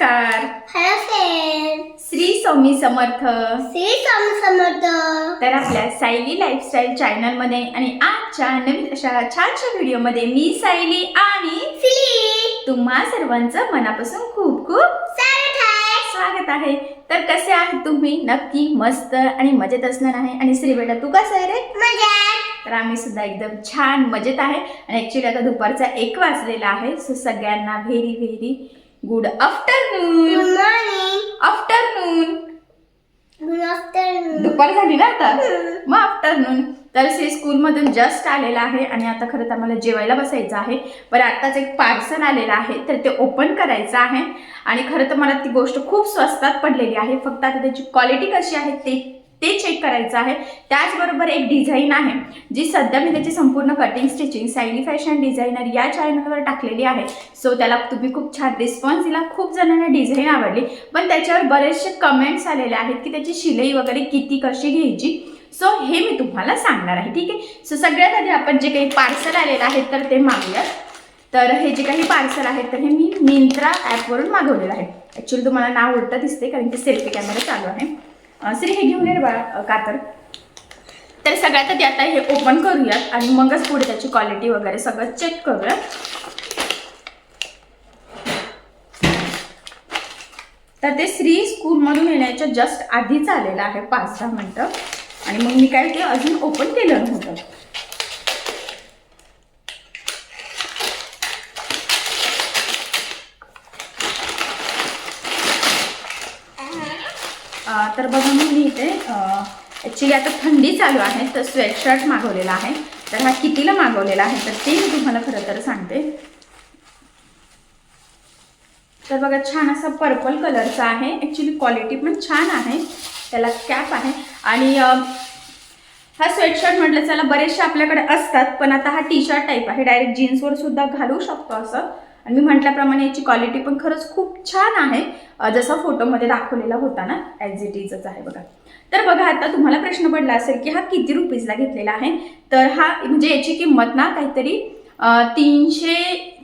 नमस्कार. Hello friend Shri Swami Samarth. Shri Swami Samarth. तर आपल्या सायली लाईफस्टाईल चॅनलमध्ये आणि आजच्या नवीन अशा छानशा व्हिडिओमध्ये मी सायली आणि सिली तुम्हा सर्वांचं मनापासून खूप खूप स्वागत आहे. स्वागत आहे. तर कसे आहात तुम्ही? नक्की मस्त आणि मजेत असणार आहे. आणि श्री बेटा तू कसं आहे रे? मजाक तर आम्ही सुद्धा एकदम छान मजेत आहे. आणि ॲक्च्युली आता दुपारचा एक वाजलेला आहे. सो सगळ्यांना very very good afternoon good morning afternoon good afternoon दुपार झाली ना आता? मग आफ्टरनून तर श्री स्कूलमधून जस्ट आलेला आहे आणि आता खरं तर आम्हाला जेवायला बसायचं आहे. पण आत्ताच एक पार्सल आलेलं आहे तर ते ओपन करायचं आहे. आणि खरं तर मला ती गोष्ट खूप स्वस्तात पडलेली आहे. फक्त आता त्याची क्वालिटी कशी आहे ते ते चेक करायचं आहे. त्याचबरोबर एक डिझाईन आहे जी सध्या मी त्याची संपूर्ण cutting stitching Sayali fashion designer या चॅनलवर टाकलेली आहे. सो त्याला तुम्ही खूप छान रिस्पॉन्स दिला. खूप जणांना डिझाईन आवडली. पण त्याच्यावर बरेचसे कमेंट्स आलेले आहेत की त्याची शिलाई वगैरे किती कशी घ्यायची? सो हे मी तुम्हाला सांगणार आहे. ठीक आहे? सो सगळ्यात आधी आपण जे काही पार्सल आलेलं आहे तर ते मागूयात. तर हे जे काही पार्सल आहेत तर हे मी मिंत्रा ॲपवरून मागवलेलं आहे. ॲक्च्युली तुम्हाला नाव उलटं दिसते कारण की सेल्फी कॅमेरा चालू आहे. श्री हे घेऊन ये बाळा कातर. तर सगळ्यात आधी आता हे ओपन करूयात आणि मगच पुढे त्याची क्वालिटी वगैरे सगळं चेक करूयात. तर ते श्री स्कूलमधून येण्याच्या जस्ट आधीच आलेलं आहे पाच दहा मिनटं. आणि मग मी काय ते अजून ओपन केलं नव्हतं. तर बघा मी इथे ॲक्च्युली आता थंडी चालू आहे तर स्वेटशर्ट मागवलेला आहे. तर हा कितीला मागवलेला आहे? तर ते मी तुम्हाला खरं तर सांगते. तर बघा छान असा पर्पल कलरचा आहे. ॲक्च्युली क्वालिटी पण छान आहे. त्याला कॅप आहे. आणि हा स्वेटशर्ट म्हटलं चला बरेचसे आपल्याकडे असतात पण आता हा टी शर्ट टाईप आहे डायरेक्ट जीन्सवर सुद्धा घालू शकतो असं. आणि मी म्हटल्याप्रमाणे याची क्वालिटी पण खरंच खूप छान आहे. जसा फोटोमध्ये दाखवलेला होता ना ॲज इट इजच आहे बघा. तर बघा आता तुम्हाला प्रश्न पडला असेल की हा किती रुपीजला घेतलेला आहे? तर हा म्हणजे याची किंमत ना काहीतरी तीनशे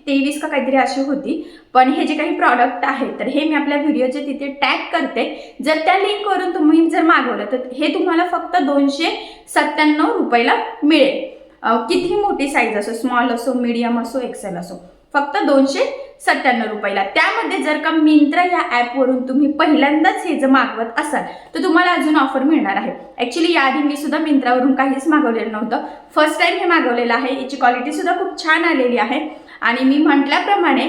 तेवीस का काहीतरी अशी होती. पण हे जे काही प्रॉडक्ट आहेत तर हे मी आपल्या व्हिडिओचे तिथे टॅग करते. जर त्या लिंकवरून तुम्ही जर मागवलं तर हे तुम्हाला फक्त दोनशे सत्त्याण्णव रुपयाला मिळेल. किती मोठी साईज असो स्मॉल असो मीडियम असो एक्सेल असो. फक्त दोनशे सत्त्याण्णव रुपयाला. त्यामध्ये जर का मिंत्रा या ॲपवरून तुम्ही पहिल्यांदाच हे जर मागवत असाल तर तुम्हाला अजून ऑफर मिळणार आहे. ॲक्च्युली याआधी मी सुद्धा मिंत्रावरून काहीच मागवलेलं नव्हतं. फर्स्ट टाईम हे मागवलेलं आहे. याची क्वालिटी सुद्धा खूप छान आलेली आहे. आणि मी म्हटल्याप्रमाणे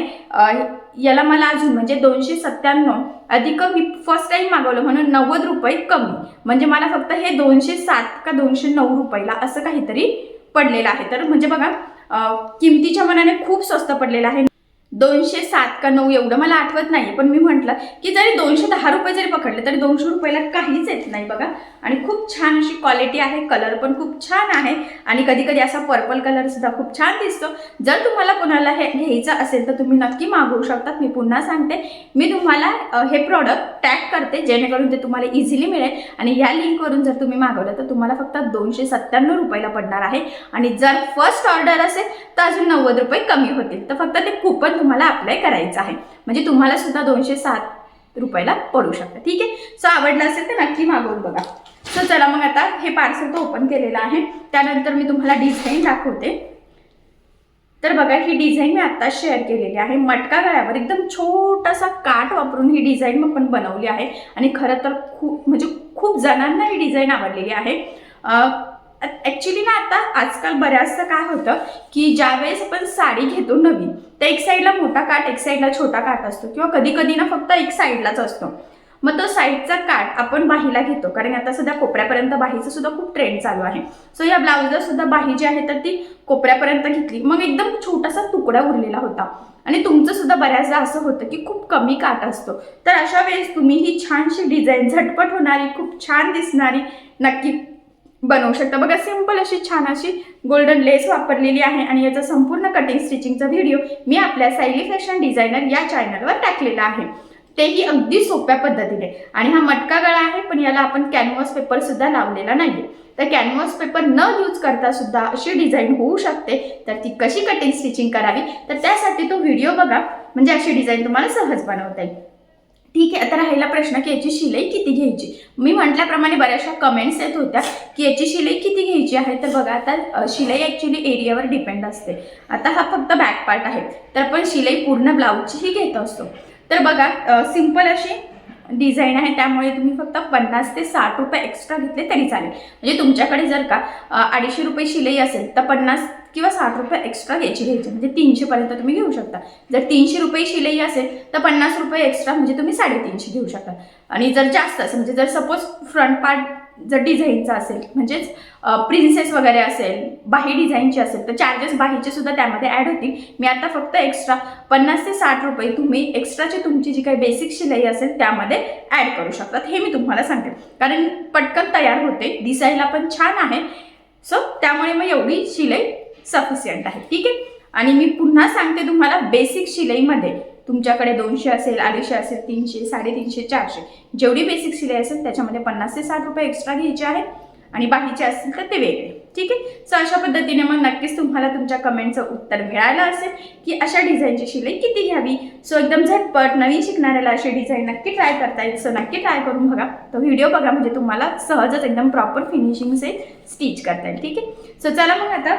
याला मला अजून म्हणजे दोनशे सत्त्याण्णव अधिक मी फर्स्ट टाईम मागवलं म्हणून नव्वद रुपये कमी. म्हणजे मला फक्त हे दोनशे सात का दोनशे नऊ रुपयाला असं काहीतरी पडलेलं आहे. तर म्हणजे बघा किमतीच्या मनाने खूप स्वस्त पडलेलं आहे. दोनशे सात का नऊ एवढं मला आठवत नाही पण मी म्हटलं की जरी दोनशे दहा रुपये जरी पकडले तरी दोनशे रुपयाला काहीच येत नाही बघा. आणि खूप छान अशी क्वालिटी आहे कलर पण खूप छान आहे. आणि कधी कधी असा पर्पल कलरसुद्धा खूप छान दिसतो. जर तुम्हाला कोणाला हे घ्यायचं असेल तर तुम्ही नक्की मागवू शकतात मी पुन्हा सांगते. मी तुम्हाला हे प्रॉडक्ट टॅग करते जेणेकरून ते तुम्हाला इझिली मिळेल. आणि ह्या लिंकवरून जर तुम्ही मागवलं तर तुम्हाला फक्त दोनशे सत्त्याण्णव रुपयाला पडणार आहे. आणि जर फर्स्ट ऑर्डर असेल तर अजून नव्वद रुपये कमी होतील. तर फक्त ते कुपन तुम्हाला अप्लाय करायचं आहे. म्हणजे तुम्हाला सुद्धा दोनशे सात रुपयाला पडू शकतं. ठीक आहे? सो आवडलं असेल तर नक्की मागवून बघा. सो चला मग आता हे पार्सल तो ओपन केलेलं आहे. त्यानंतर मी तुम्हाला डिझाईन दाखवते. तर बघा ही डिझाईन मी आता शेअर केलेली आहे. मटका गळ्यावर एकदम छोटासा काठ वापरून ही डिझाईन आपण बनवली आहे. आणि खरं तर खूप म्हणजे खूप जणांना ही डिझाईन आवडलेली आहे. ॲक्च्युली ना आता आजकाल बऱ्याचदा काय होतं की ज्यावेळेस आपण साडी घेतो नवीन तर एक साईडला मोठा काठ एक साईडला छोटा काठ असतो. किंवा कधी कधी ना फक्त एक साईडलाच असतो. मग तो साईडचा काठ आपण बाहीला घेतो. कारण आता सध्या कोपऱ्यापर्यंत बाहीचं सुद्धा खूप ट्रेंड चालू आहे. सो या ब्लाऊजला सुद्धा बाही जी आहे तर ती कोपऱ्यापर्यंत घेतली. मग एकदम छोटासा तुकडा उरलेला होता. आणि तुमचं सुद्धा बऱ्याचदा असं होतं की खूप कमी काठ असतो. तर अशा वेळेस तुम्ही ही छानशी डिझाईन झटपट होणारी खूप छान दिसणारी नक्की बनवू शकता. बघा सिंपल अशी छान अशी गोल्डन लेस वापरलेली आहे आणि याचा संपूर्ण कटिंग स्टिचिंगचा व्हिडिओ मी आपल्या सायली फॅशन डिझायनर या चॅनलवर टाकलेला आहे. तेही अगदी सोप्या पद्धतीने. आणि हा मटका गळा आहे पण याला आपण कॅनव्हास पेपर सुद्धा लावलेला नाही तर कॅनव्हास पेपर न यूज करता सुद्धा अशी डिझाईन होऊ शकते. तर ती कशी कटिंग स्टिचिंग करावी? तर त्यासाठी तो व्हिडिओ बघा. म्हणजे अशी डिझाईन तुम्हाला सहज बनवता येईल. ठीक आहे आता राहिला प्रश्न की याची शिलाई किती घ्यायची? मी म्हटल्याप्रमाणे बऱ्याचशा कमेंट्स येत होत्या की याची शिलाई किती घ्यायची आहे? तर बघा आता शिलाई ॲक्च्युली एरियावर डिपेंड असते. आता हा फक्त बॅक पार्ट आहे. तर आपण शिलाई पूर्ण ब्लाऊजचीही घेत असतो. तर बघा सिंपल अशी डिझाईन आहे. त्यामुळे तुम्ही फक्त पन्नास ते साठ रुपये एक्स्ट्रा घेतले तरी चालेल. म्हणजे तुमच्याकडे जर का अडीचशे रुपये शिलाई असेल तर पन्नास किंवा साठ रुपये एक्स्ट्रा घ्यायची घ्यायची. म्हणजे तीनशेपर्यंत तुम्ही घेऊ शकता. जर तीनशे रुपये शिलाई असेल तर पन्नास रुपये एक्स्ट्रा म्हणजे तुम्ही साडेतीनशे घेऊ शकता. आणि जर जास्त असेल म्हणजे जर सपोज फ्रंट पार्ट जर डिझाईनचा असेल म्हणजेच प्रिन्सेस वगैरे असेल बाही डिझाईनची असेल तर चार्जेस बाहीचे सुद्धा त्यामध्ये ॲड होतील. मी आता फक्त एक्स्ट्रा पन्नास ते साठ रुपये तुम्ही एक्स्ट्राची तुमची जी काही बेसिक शिलाई असेल त्यामध्ये ॲड करू शकतात. हे मी तुम्हाला सांगते. कारण पटकन तयार होते. दिसायला पण छान आहे. सो त्यामुळे मग एवढी शिलाई सफिशियंट आहे. ठीक आहे? आणि मी पुन्हा सांगते तुम्हाला बेसिक शिलाईमध्ये. तुमच्याकडे दोनशे असेल अडीचशे असेल तीनशे साडेतीनशे चारशे. जेवढी बेसिक शिलाई असेल त्याच्यामध्ये पन्नास ते साठ रुपये एक्स्ट्रा घ्यायचे आहे आणि बाकीचे असतील तर ते वेगळे. ठीक आहे? सो अशा पद्धतीने मग नक्कीच तुम्हाला तुमच्या कमेंटचं उत्तर मिळालं असेल की अशा डिझाईनची शिलाई किती घ्यावी? सो एकदम झटपट नवीन शिकणाऱ्याला अशी डिझाईन नक्की ट्राय करता येईल. सो नक्की ट्राय करून बघा. तो व्हिडिओ बघा म्हणजे तुम्हाला सहजच एकदम प्रॉपर फिनिशिंगचे स्टिच करता येईल. ठीक आहे? सो चला मग आता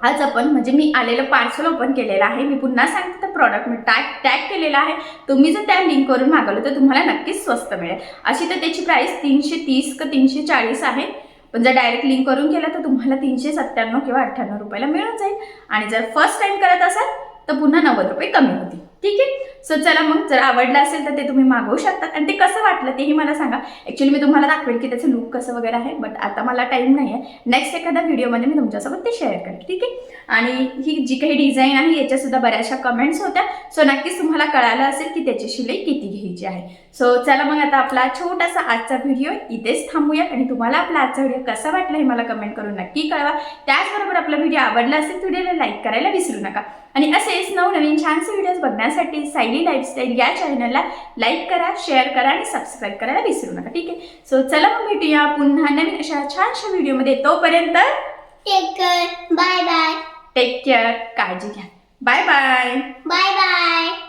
आज आपण म्हणजे मी आलेलं पार्सल ओपन केलेलं आहे. मी पुन्हा सांगते तर प्रॉडक्ट मी टॅग टॅग केलेला आहे. तुम्ही जर त्या लिंकवरून मागवलं तर तुम्हाला नक्कीच स्वस्त मिळेल. अशी तर त्याची प्राईस तीनशे तीस का तीनशे चाळीस आहे. पण जर डायरेक्ट लिंक करून केलं तर तुम्हाला तीनशे सत्त्याण्णव किंवा अठ्ठ्याण्णव रुपयाला मिळून जाईल. आणि जर फर्स्ट टाईम करत असाल तर पुन्हा नव्वद रुपये कमी होतील. ठीक आहे? सो चला मग जर आवडलं असेल तर ते तुम्ही मागवू शकतात आणि ते कसं वाटलं तेही मला सांगा. ॲक्च्युली मी तुम्हाला दाखवेल की त्याचं लुक कसं वगैरे आहे बट आता मला टाईम नाही आहे नेक्स्ट एखाद्या व्हिडिओमध्ये मी तुमच्यासोबत ते शेअर करेल ठीक आहे? आणि ही जी काही डिझाईन आहे याच्यासुद्धा बऱ्याचशा कमेंट्स होत्या. सो नक्कीच तुम्हाला कळालं असेल की त्याची शिलाई किती घ्यायची आहे. सो चला मग आता आपला छोटासा आजचा व्हिडिओ इथेच थांबूया आणि तुम्हाला आपला आजचा व्हिडिओ कसा वाटला हे मला कमेंट करून नक्की कळवा. त्याचबरोबर आपला व्हिडिओ आवडला असेल व्हिडिओला लाईक करायला विसरू नका. आणि असेच नवनवीन छानसे व्हिडिओज बघण्यासाठी सायली लाईफस्टाईल या चॅनलला लाईक करा शेअर करा आणि सबस्क्राईब करायला विसरू नका. ठीक आहे? सो चला मग भेटूया पुन्हा नवीन अशा छानशा व्हिडिओमध्ये तोपर्यंत take care bye bye take care काळजी घ्या. Bye bye bye bye